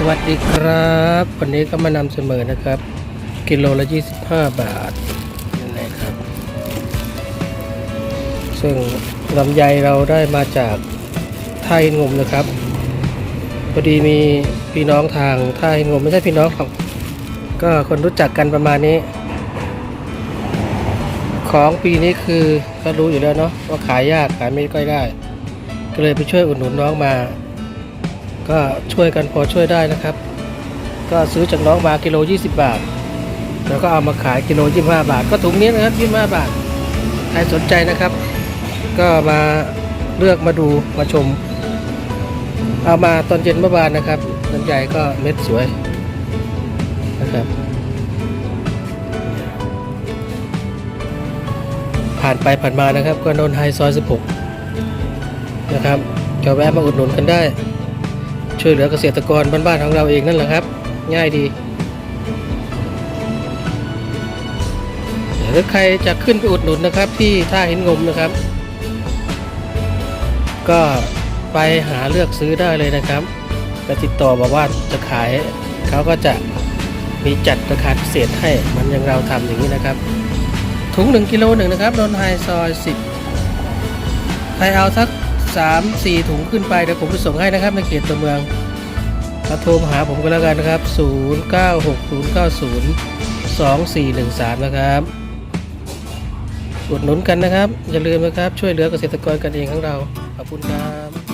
สวัสดีครับ วันนี้ก็มานำเสนอนะครับ กิโลละ 25 บาทนี่นะครับ ซึ่งลำไยเราได้มาจากท่าหินงมนะครับพอดีมีพี่น้องทางท่าหินงมไม่ใช่พี่น้องหรอกก็คนรู้จักกันประมาณนี้ ของปีนี้คือก็รู้อยู่แล้วเนาะว่าขายยากขายไม่ค่อยได้ ก็เลยไปช่วยอุดหนุนน้องมา ก็ช่วยกันพอช่วยได้นะครับ ก็ซื้อจากน้องมากิโล 20 บาท แล้วก็เอามาขายกิโล 25 บาท ก็ถุงนี้นะครับ 25 บาท ใครสนใจนะครับ ก็มาเลือกมาดูมาชม เอามาตอนเย็นเมื่อวานนะครับน้ำใหญ่ก็เม็ดสวยนะครับผ่านไปผ่านมานะครับก็นนท์ไฮซอย 16 นะครับก็แวะมาอุดหนุนกันได้ ช่วยเหลือเกษตรกรบ้านๆของเราเองนั่นแหละครับ ง่ายดีหรือใครจะขึ้นไปอุดหนุนนะครับ ที่ท่าหินงมนะครับ ก็ไปหาเลือกซื้อได้เลยนะครับไปติดต่อบอกว่าจะขายเขาก็จะมีจัดราคาพิเศษให้มันอย่างเราทำอย่างนี้นะครับถุง1กิโลหนึ่งนะครับนนไฮซอย10ใครเอาสัก 3 4 ถุงขึ้นไปเดี๋ยวผมจะส่งให้นะครับในเขตตัวเมืองมาโทรมาหาผมก็แล้วกันนะครับ 0960902413 นะครับอุดหนุนกันนะครับ อย่าลืมนะครับช่วยเหลือเกษตรกรกันเองของเรา ขอบคุณครับ